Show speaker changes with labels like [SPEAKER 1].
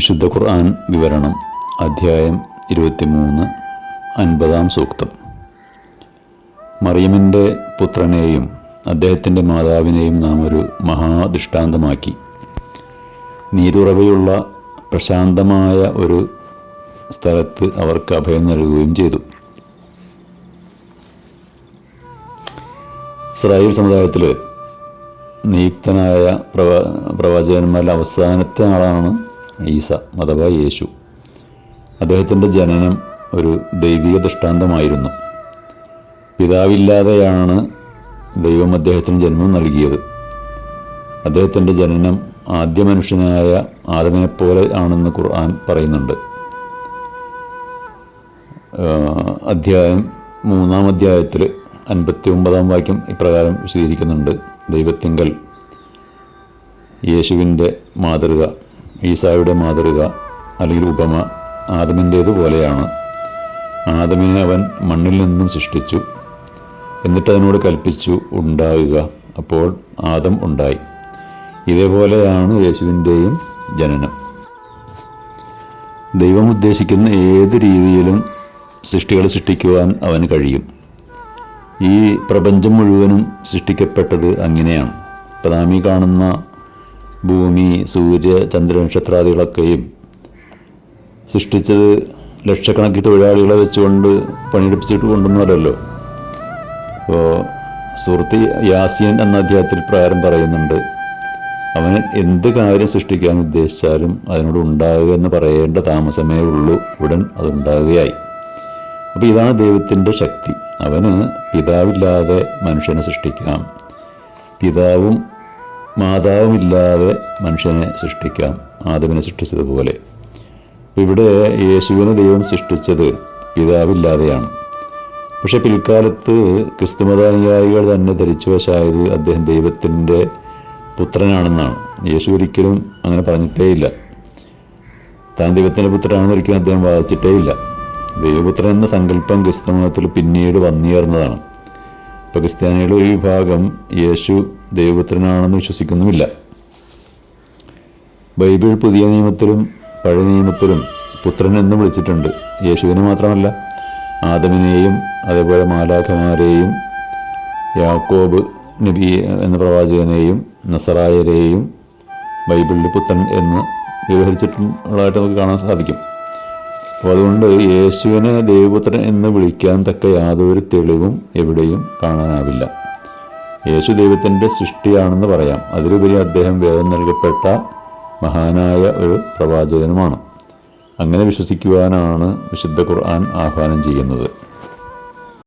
[SPEAKER 1] വിശുദ്ധ ഖുർആൻ വിവരണം അധ്യായം ഇരുപത്തിമൂന്ന് അൻപതാം സൂക്തം. മറിയമിന്റെ പുത്രനെയും അദ്ദേഹത്തിന്റെ മാതാവിനെയും നാം ഒരു മഹാദൃഷ്ടാന്തമാക്കി. നീരുറവയുള്ള പ്രശാന്തമായ ഒരു സ്ഥലത്ത് അവർക്ക് അഭയം നൽകുകയും ചെയ്തു. ഇസ്രായേൽ സമുദായത്തിൽ നിയുക്തനായ പ്രവ പ്രവാചകന്മാരിൽ അവസാനത്തെ ആളാണ് ഈസ അഥവാ യേശു. അദ്ദേഹത്തിന്റെ ജനനം ഒരു ദൈവിക ദൃഷ്ടാന്തമായിരുന്നു. പിതാവില്ലാതെയാണ് ദൈവം അദ്ദേഹത്തിന് ജന്മം നൽകിയത്. അദ്ദേഹത്തിന്റെ ജനനം ആദ്യ മനുഷ്യനായ ആദമിനെപ്പോലെ ആണെന്ന് ഖുർആൻ പറയുന്നുണ്ട്. അധ്യായം മൂന്നാം അധ്യായത്തിൽ അൻപത്തി ഒമ്പതാം വാക്യം ഇപ്രകാരം വിശദീകരിക്കുന്നുണ്ട്. ദൈവത്തിങ്കൽ യേശുവിന്റെ മാതൃക. ഈസായുടെ മാതൃക അല്ലെങ്കിൽ ഉപമ ആദമിന്റേതുപോലെയാണ് ആദമിനെ അവൻ മണ്ണിൽ നിന്നും സൃഷ്ടിച്ചു. എന്നിട്ട് അതിനോട് കൽപ്പിച്ചു ഉണ്ടാകുക അപ്പോൾ ആദം ഉണ്ടായി. ഇതേപോലെയാണ് യേശുവിന്റെയും ജനനം. ദൈവം ഉദ്ദേശിക്കുന്ന ഏത് രീതിയിലും സൃഷ്ടികൾ സൃഷ്ടിക്കുവാൻ അവന് കഴിയും. ഈ പ്രപഞ്ചം മുഴുവനും സൃഷ്ടിക്കപ്പെട്ടത് അങ്ങനെയാണ്. ഇപ്പം നാം ഈ കാണുന്ന ഭൂമി സൂര്യ ചന്ദ്ര നക്ഷത്രാദികളൊക്കെയും സൃഷ്ടിച്ചത് ലക്ഷക്കണക്കിന് തൊഴിലാളികളെ വെച്ചുകൊണ്ട് പണിയെടുപ്പിച്ചിട്ട് കൊണ്ടുവന്നവരല്ലോ. അപ്പോൾ സുഹൃത്ത് യാസിയൻ എന്ന അധ്യായത്തിൽ പ്രകാരം പറയുന്നുണ്ട് അവൻ എന്ത് കാര്യം സൃഷ്ടിക്കാൻ ഉദ്ദേശിച്ചാലും അതിനോട് ഉണ്ടാകുക എന്ന് പറയേണ്ട താമസമേ ഉള്ളൂ. ഉടൻ അതുണ്ടാകുകയായി അപ്പോൾ ഇതാണ് ദൈവത്തിന്റെ ശക്തി. അവന് പിതാവില്ലാതെ മനുഷ്യനെ സൃഷ്ടിക്കാം. പിതാവും മാതാവുമില്ലാതെ മനുഷ്യനെ സൃഷ്ടിക്കാം. ആദവിനെ സൃഷ്ടിച്ചതുപോലെ. ഇവിടെ യേശുവിനെ ദൈവം സൃഷ്ടിച്ചത് പിതാവില്ലാതെയാണ്. പക്ഷെ പിൽക്കാലത്ത് ക്രിസ്തുമതാനുയായികൾ തന്നെ ധരിച്ചു വശായത് അദ്ദേഹം ദൈവത്തിന്റെ പുത്രനാണെന്നാണ്. യേശു ഒരിക്കലും അങ്ങനെ പറഞ്ഞിട്ടേയില്ല. താൻ ദൈവത്തിന്റെ പുത്രനാണെന്ന് ഒരിക്കലും അദ്ദേഹം വാദിച്ചിട്ടേയില്ല. ദൈവപുത്രൻ എന്ന സങ്കല്പം ക്രിസ്തുമതത്തിൽ പിന്നീട് വന്നുയർന്നതാണ്. ഇപ്പോൾ ക്രിസ്ത്യാനികളുടെ ഒരു വിഭാഗം യേശു ദൈവപുത്രനാണെന്ന് വിശ്വസിക്കുന്നുമില്ല. ബൈബിൾ പുതിയ നിയമത്തിലും പഴയ നിയമത്തിലും പുത്രൻ എന്ന് വിളിച്ചിട്ടുണ്ട്. യേശുവിനെ മാത്രമല്ല ആദമിനെയും അതേപോലെ മാലാഖമാരെയും യാക്കോബ് നബി എന്ന പ്രവാചകനെയും നസറായരെയും ബൈബിളിൽ പുത്രൻ എന്ന് വ്യവഹരിച്ചിട്ടുള്ളതായിട്ട് നമുക്ക് കാണാൻ സാധിക്കും. അപ്പോൾ അതുകൊണ്ട് യേശുവിനെ ദൈവപുത്രൻ എന്ന് വിളിക്കാൻ തക്ക യാതൊരു തെളിവും എവിടെയും കാണാനാവില്ല. യേശു ദൈവത്തിന്റെ സൃഷ്ടിയാണെന്ന് പറയാം. അതിലുപരി അദ്ദേഹം വേദം നൽകപ്പെട്ട മഹാനായ ഒരു പ്രവാചകനുമാണ്. അങ്ങനെ വിശ്വസിക്കുവാനാണ് വിശുദ്ധ ഖുർആൻ ആഹ്വാനം ചെയ്യുന്നത്.